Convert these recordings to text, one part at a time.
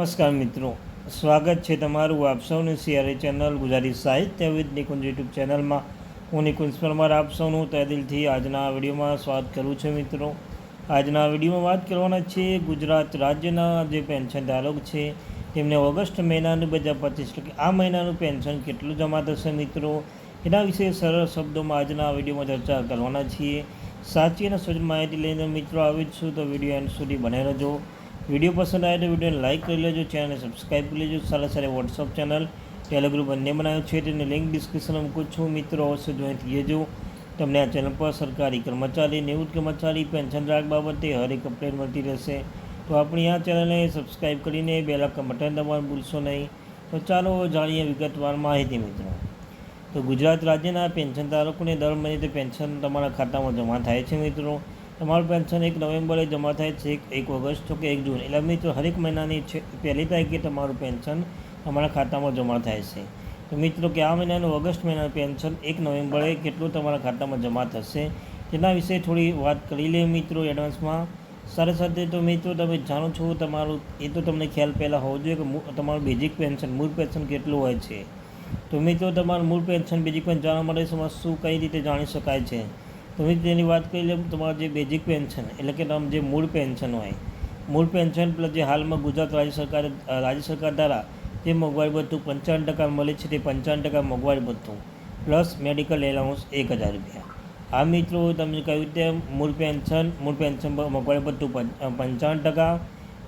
નમસ્કાર મિત્રો, સ્વાગત છે તમારું આપ સૌનું સિયારી ચેનલ ગુજરાતી સાહિત્ય વિદ નિકુંજ યુટ્યુબ ચેનલમાં. હું નિકુંજ પરમાર, આપ સૌનું તહે દિલથી આજના વિડીયોમાં સ્વાગત કરું છું મિત્રો. આજના વિડીયોમાં વાત કરવાના છે ગુજરાત રાજ્યના જે પેન્શન ધારક છે, તેમને ઓગસ્ટ મહિનાનું બે હજાર પચીસ આ મહિનાનું પેન્શન કેટલું જમા થશે મિત્રો? એના વિશે સરળ શબ્દોમાં આજના વિડીયોમાં ચર્ચા કરવાના છીએ. સાચી અને સજ્જ માહિતી લઈને મિત્રો આવી જ છું તો વીડિયો એન્ડ સુધી બને રહેજો. વીડિયો પસંદ આવે તો વિડીયોને લાઇક કરી લેજો, ચેનલને સબસ્ક્રાઈબ કરી લેજો. સારા સારા વોટ્સઅપ ચેનલ ટેલિગ્રુપ બંને બનાવ્યો છે. તેની લિંક ડિસ્ક્રિપ્શનમાં મૂકું છું. મિત્રો, અવશ્ય જોઈન થઈ જજો. તમને આ ચેનલ પર સરકારી કર્મચારી નિવૃત્ત કર્મચારી, પેન્શન રાખ બાબતે હરેક અપડેટ મળતી રહેશે. તો આપણી આ ચેનલને સબસ્ક્રાઈબ કરીને બે લાખ બટન દબાવવાનું ભૂલશો નહીં. તો ચાલો જાણીએ વિગતવાર માહિતી, મિત્રો. તો ગુજરાત રાજ્યના પેન્શન ધારકોને દર મહિને પેન્શન તમારા ખાતામાં જમા થાય છે, મિત્રો. તમારું પેન્શન એક નવેમ્બરે જમા થાય છે, એક ઓગસ્ટ, તો કે એક જૂન. એટલે મિત્રો, હરેક મહિનાની છે, પહેલી તારીખે તમારું પેન્શન તમારા ખાતામાં જમા થાય છે. તો મિત્રો, કે આ મહિનાનું ઓગસ્ટ મહિનાનું પેન્શન એક નવેમ્બરે કેટલું તમારા ખાતામાં જમા થશે? તેના વિશે થોડી વાત કરી લઈએ મિત્રો એડવાન્સમાં. સાથે સાથે તો મિત્રો, તમે જાણો છો તમારું, એ તો તમને ખ્યાલ પહેલાં હોવો જોઈએ કે તમારું બેઝિક પેન્શન, મૂળ પેન્શન કેટલું હોય છે? તો મિત્રો, તમારું મૂળ પેન્શન બેઝિક પેન્શન જાણવા માટે શું કઈ રીતે જાણી શકાય છે? તો તેની વાત કરી લે, તમારું જે બેઝિક પેન્શન એટલે કે તમે જે મૂળ પેન્શન હોય, મૂળ પેન્શન પ્લસ જે હાલમાં ગુજરાત રાજ્ય સરકાર રાજ્ય સરકાર દ્વારા જે મોંઘવારી ભથ્થું પંચાવન ટકા મળે છે, તે પંચાવન ટકા મોંઘવારી ભથ્થું પ્લસ મેડિકલ એલાઉન્સ એક હજાર રૂપિયા. આ મિત્રો, તમે કહ્યું તેમ મૂળ પેન્શન મૂળ પેન્શન મોંઘવારી ભથ્થું પંચાવન ટકા,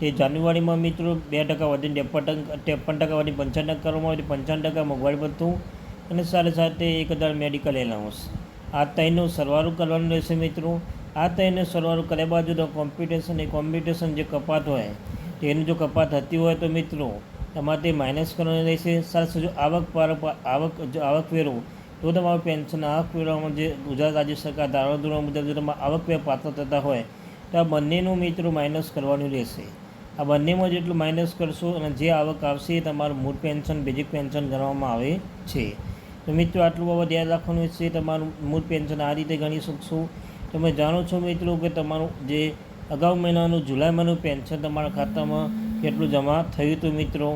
તે જાન્યુઆરીમાં મિત્રો બે ટકા વધીને ત્રેપન ટકા ત્રેપન ટકા વધીને પંચાવન ટકા કરવામાં આવે પંચાવન ટકા મોંઘવારી ભથ્થું, અને સાથે સાથે એક હજાર મેડિકલ એલાઉન્સ આ ત્રણનું સરવાળું કરવાનું રહેશે મિત્રો. આ ત્રણને સરવાળું કર્યા બાદ જો કોમ્પિટિશન એ કોમ્પિટિશન જે કપાત હોય, તેની જો કપાત થતી હોય તો મિત્રો, તમારે તે માઇનસ કરવાનું રહેશે. સાથે જો આવક પર આવક જો આવકવેરો તો તમારું પેન્શન આવકવેરામાં જે ગુજરાત રાજ્ય સરકાર ધારાધોરણ મુજબ જો તમારે આવકવેર પાત્ર થતા હોય, તો આ બંનેનું મિત્રો માઇનસ કરવાનું રહેશે. આ બંનેમાં જેટલું માઇનસ કરશો અને જે આવક આવશે એ તમારું મૂળ પેન્શન બેઝિક પેન્શન ગણવામાં આવે છે. તો મિત્રો, આટલું બાબત યાદ રાખવાનું છે તમારું મૂળ પેન્શન આ રીતે ગણી શકશો. તમે જાણો છો મિત્રો કે તમારું જે અગાઉ મહિનાનું, જુલાઈ મહિનાનું પેન્શન તમારા ખાતામાં કેટલું જમા થયું હતું મિત્રો?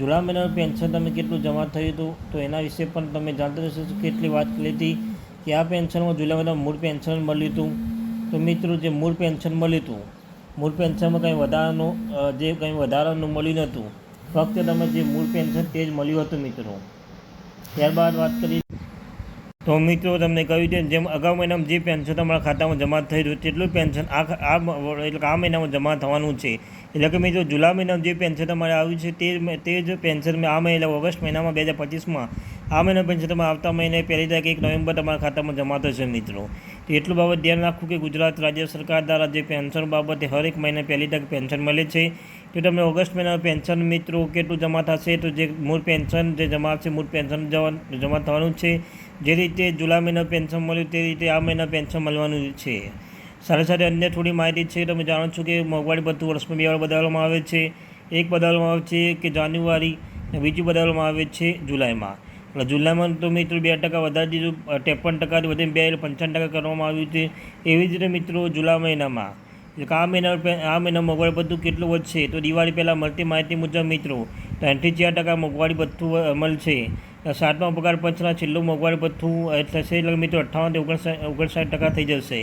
જુલાઈ મહિનાનું પેન્શન તમે કેટલું જમા થયું હતું? તો એના વિશે પણ તમે જાણતા હશો કેટલી વાત કરી હતી કે આ પેન્શનમાં જુલાઈ મહિનામાં મૂળ પેન્શન મળ્યું હતું. તો મિત્રો, જે મૂળ પેન્શન મળ્યું હતું, મૂળ પેન્શનમાં કંઈ વધારાનું જે કંઈ વધારાનું મળ્યું નહોતું. ફક્ત તમે જે મૂળ પેન્શન તે જ મળ્યું હતું મિત્રો. ત્યારબાદ વાત કરી તો મિત્રો, તમને કહ્યું છે જેમ અગાઉ મહિનામાં જે પેન્શન તમારા ખાતામાં જમા થઈ રહ્યું તેટલું પેન્શન આ એટલે આ મહિનામાં જમા થવાનું છે. એટલે કે મિત્રો જુલાઈ મહિનામાં જે પેન્શન તમારે આવ્યું છે, તે તે જ પેન્શન આ મહિના, ઓગસ્ટ મહિનામાં બે હજાર પચીસમાં આ મહિના પેન્શન તમારે આવતા મહિને પહેલી તારીખ, એક નવેમ્બર તમારા ખાતામાં જમા થશે મિત્રો. એટલું બાબત ધ્યાન રાખવું કે ગુજરાત રાજ્ય સરકાર દ્વારા જે પેન્શન બાબતે હરેક મહિને પહેલી તક પેન્શન મળે છે. તો તમને ઓગસ્ટ મહિનાનું પેન્શન મિત્રો કેટલું જમા થશે, તો જે મૂળ પેન્શન જે જમા છે મૂળ પેન્શન જમા થવાનું છે. જે રીતે જુલાઈ મહિના પેન્શન મળ્યું, તે રીતે આ મહિના પેન્શન મળવાનું છે. સાથે સાથે અન્ય થોડી માહિતી છે, તમે જાણો છો કે મોંઘવારી બધું વર્ષમાં બે વાર બદલવામાં આવે છે. એક બદલવામાં આવે છે કે જાન્યુઆરી બીજું બદલવામાં આવે છે જુલાઈમાં. જુલાઈમાં તો મિત્રો બે ટકા વધારી દીધું. ત્રેપન ટકાથી વધીને બે પંચાવન ટકા કરવામાં આવ્યું છે. એવી જ રીતે મિત્રો જુલાઈ મહિનામાં એટલે આ મહિના આ મહિના મોંઘવારી બધું કેટલું વધશે, તો દિવાળી પહેલાં મળતી માહિતી મુજબ મિત્રો, ત્રણથી ચાર ટકા મોંઘવારી ભથ્થું મળશે. સાતમા પગાર પંચના છેલ્લું મોંઘવારી ભથ્થું થશે એટલે મિત્રો અઠ્ઠાવનથી ઓગણસાઠ ઓગણસાઠ ટકા થઈ જશે.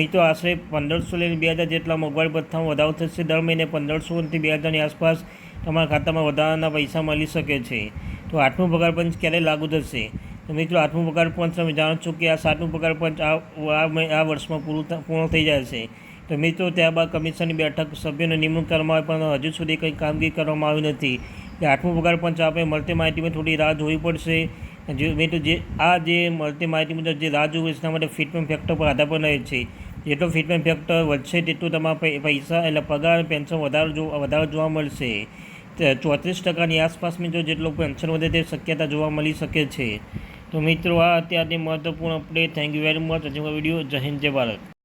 મિત્રો આશરે પંદરસો લઈને બે હજાર જેટલા મોંઘવારી ભથ્થામાં વધારો થશે. દર મહિને પંદરસોથી બે હજારની આસપાસ તમારા ખાતામાં વધારાના પૈસા મળી શકે છે. તો આઠમું પગાર પંચ ક્યારે લાગુ થશે? તો મિત્રો, આઠમું પગાર પંચ તમે જાણો છો કે આ સાતમું પગાર પંચ આ આ વર્ષમાં પૂરું પૂર્ણ થઈ જશે તો મિત્રો, ત્યારબાદ કમિશનની બેઠક, સભ્યોને નિમણૂક કરવામાં આવે પણ હજુ સુધી કંઈ કામગીરી કરવામાં આવી નથી. કે આઠમું પગાર પંચ આપણે મળતી માહિતીમાં થોડી રાહ જોવી પડશે. જે મિત્રો, જે આ જે મળતી માહિતી મુજબ જે રાહ જોવી એના માટે ફિટમેન્ટ ફેક્ટર પર આધાર પર રહે છે. જેટલો ફિટમેન્ટ ફેક્ટર વધશે, તેટલું તમારા પૈસા એટલે પગાર, પેન્શન વધારો વધારો જોવા મળશે. ચોત્રીસ ટકાની આસપાસની જો જેટલો પેન્શન વધે તે શક્યતા જોવા મળી શકે છે. તો મિત્રો, આ અત્યારની મહત્વપૂર્ણ update thank you very much હજી વીડિયો જય હિન્દ, જય ભારત.